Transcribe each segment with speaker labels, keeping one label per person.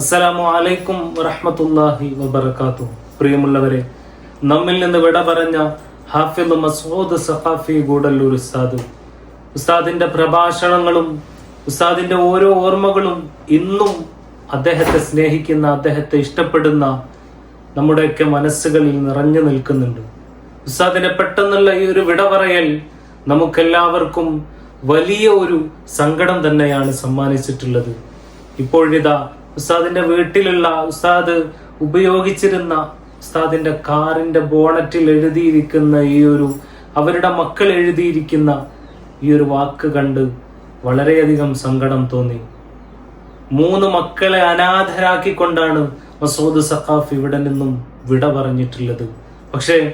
Speaker 1: അസ്സലാമു അലൈക്കും വറഹ്മത്തുള്ളാഹി വബർക്കാത്തു പ്രിയമുള്ളവരെ നമ്മിൽ നിന്ന് വിട പറഞ്ഞ ഹാഫിദ് മസൂദ് സഖാഫി ഗൂഡല്ലൂർ ഉസ്താദ്. ഉസ്താദിന്റെ പ്രഭാഷണങ്ങളും ഉസ്താദിന്റെ ഓരോ ഓർമ്മകളും ഇന്നും അദ്ദേഹത്തെ സ്നേഹിക്കുന്ന അദ്ദേഹത്തെ ഇഷ്ടപ്പെടുന്ന നമ്മുടെയൊക്കെ മനസ്സുകളിൽ നിറഞ്ഞു നിൽക്കുന്നുണ്ട്. ഉസ്താദിനെ പെട്ടെന്നുള്ള ഈ ഒരു വിട പറയൽ നമുക്കെല്ലാവർക്കും വലിയ ഒരു സങ്കടം തന്നെയാണ് സമ്മാനിച്ചിട്ടുള്ളത്. ഇപ്പോഴിതാ ഉസ്താദിന്റെ വീട്ടിലുള്ള ഉസ്താദ് ഉപയോഗിച്ചിരുന്ന ഉസ്താദിന്റെ കാറിന്റെ ബോണറ്റിൽ എഴുതിയിരിക്കുന്ന ഈ ഒരു അവരുടെ മക്കൾ എഴുതിയിരിക്കുന്ന ഈ ഒരു വാക്ക് കണ്ട് വളരെയധികം സങ്കടം തോന്നി. മൂന്ന് മക്കളെ അനാഥരാക്കിക്കൊണ്ടാണ് മസൂദ് സഖാഫ് ഇവിടെ നിന്നും വിട പറഞ്ഞിട്ടുള്ളത്. പക്ഷേ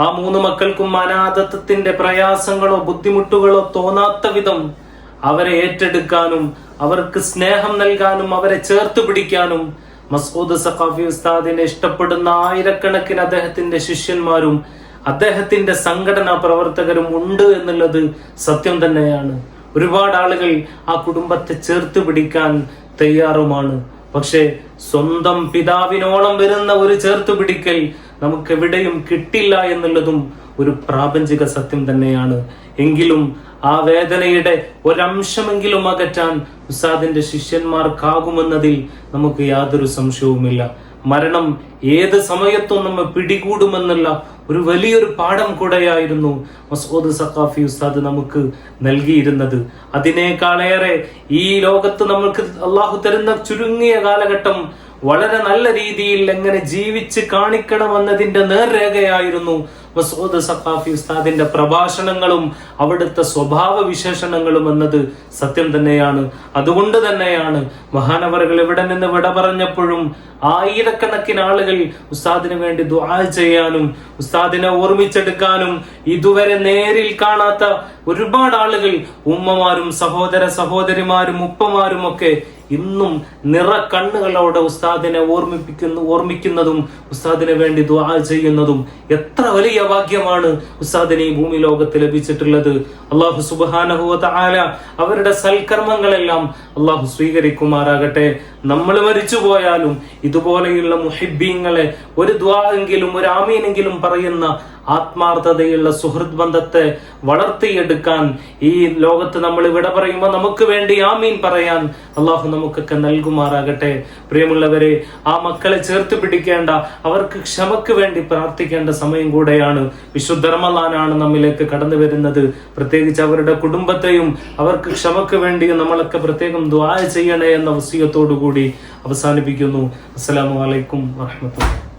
Speaker 1: ആ മൂന്ന് മക്കൾക്കും അനാഥത്വത്തിന്റെ പ്രയാസങ്ങളോ ബുദ്ധിമുട്ടുകളോ തോന്നാത്ത വിധം അവരെ ഏറ്റെടുക്കാനും അവർക്ക് സ്നേഹം നൽകാനും അവരെ ചേർത്ത് പിടിക്കാനും മസൂദ് സഖാഫി ഉസ്താദിനെ ഇഷ്ടപ്പെടുന്ന ആയിരക്കണക്കിന് അദ്ദേഹത്തിന്റെ ശിഷ്യന്മാരും അദ്ദേഹത്തിന്റെ സംഘടനാ പ്രവർത്തകരും ഉണ്ട് എന്നുള്ളത് സത്യം തന്നെയാണ്. ഒരുപാട് ആളുകൾ ആ കുടുംബത്തെ ചേർത്ത് പിടിക്കാൻ തയ്യാറുമാണ്. പക്ഷേ സ്വന്തം പിതാവിനോളം വരുന്ന ഒരു ചേർത്ത് പിടിക്കൽ നമുക്ക് എവിടെയും കിട്ടില്ല എന്നുള്ളതും ഒരു പ്രാപഞ്ചിക സത്യം തന്നെയാണ്. എങ്കിലും ആ വേദനയുടെ ഒരംശമെങ്കിലും അകറ്റാൻ ഉസാദിന്റെ ശിഷ്യന്മാർക്കാകുമെന്നതിൽ നമുക്ക് യാതൊരു സംശയവുമില്ല. മരണം ഏത് സമയത്തും നമ്മെ പിടികൂടുമെന്നുള്ള ഒരു വലിയൊരു പാഠം കൂടെയായിരുന്നു മസൂദ് സഖാഫി ഉസ്താദ് നമുക്ക് നൽകിയിരുന്നത്. അതിനേക്കാളേറെ ഈ ലോകത്ത് നമ്മൾക്ക് അള്ളാഹു തരുന്ന ചുരുങ്ങിയ കാലഘട്ടം വളരെ നല്ല രീതിയിൽ എങ്ങനെ ജീവിച്ച് കാണിക്കണമെന്നതിന്റെ നേർരേഖയായിരുന്നു മസൂദ് സഖാഫി ഉസ്താദിന്റെ പ്രഭാഷണങ്ങളും അവിടുത്തെ സ്വഭാവ വിശേഷണങ്ങളും എന്നത് സത്യം തന്നെയാണ്. അതുകൊണ്ട് തന്നെയാണ് മഹാനവറുകൾ ഇവിടെ നിന്ന് വിട പറഞ്ഞപ്പോഴും ആയിരക്കണക്കിന് ആളുകൾ ഉസ്താദിന് വേണ്ടി ദുആ ചെയ്യാനും ഉസ്താദിനെ ഓർമ്മിച്ചെടുക്കാനും ഇതുവരെ നേരിൽ കാണാത്ത ഒരുപാട് ആളുകൾ ഉമ്മമാരും സഹോദര സഹോദരിമാരും ഉപ്പമാരും ഒക്കെ ഇന്നും നിറ കണ്ണുകളോടെ ഉസ്താദിനെ ഓർമ്മിപ്പിക്കുന്നു ഓർമ്മിക്കുന്നതും ഉസ്താദിന് വേണ്ടി ദ്വാ ചെയ്യുന്നതും എത്ര വലിയ ഭാഗ്യമാണ് ഉസ്താദിനെ ഈ ഭൂമി ലോകത്ത് ലഭിച്ചിട്ടുള്ളത്. അള്ളാഹു സുബാനഹുവ ആല അവരുടെ സൽക്കർമ്മങ്ങളെല്ലാം അള്ളാഹു സ്വീകരിക്കുമാറാകട്ടെ. നമ്മൾ മരിച്ചു പോയാലും ഇതുപോലെയുള്ള മുഹിബീങ്ങളെ ഒരു ദ്വാ എങ്കിലും ഒരു ആമീനെങ്കിലും പറയുന്ന ആത്മാർത്ഥതയുള്ള സുഹൃത് ബന്ധത്തെ വളർത്തിയെടുക്കാൻ ഈ ലോകത്ത് നമ്മൾ ഇവിടെ പറയുമ്പോൾ നമുക്ക് വേണ്ടി ആമീൻ പറയാൻ അള്ളാഹു നമുക്കൊക്കെ നൽകുമാറാകട്ടെ. പ്രിയമുള്ളവരെ ആ മക്കളെ ചേർത്ത് പിടിക്കേണ്ട അവർക്ക് ക്ഷമക്ക് വേണ്ടി പ്രാർത്ഥിക്കേണ്ട സമയം കൂടെയാണ്. വിശുദ്ധ റമലാനാണ് നമ്മിലേക്ക് കടന്നു വരുന്നത്. പ്രത്യേകിച്ച് അവരുടെ കുടുംബത്തെയും അവർക്ക് ക്ഷമക്ക് വേണ്ടി നമ്മളൊക്കെ പ്രത്യേകം ദ്വാര ചെയ്യണേ എന്ന വസീയത്തോടു കൂടി അവസാനിപ്പിക്കുന്നു. അസ്സലാമു അലൈക്കും വറഹമത്തുള്ള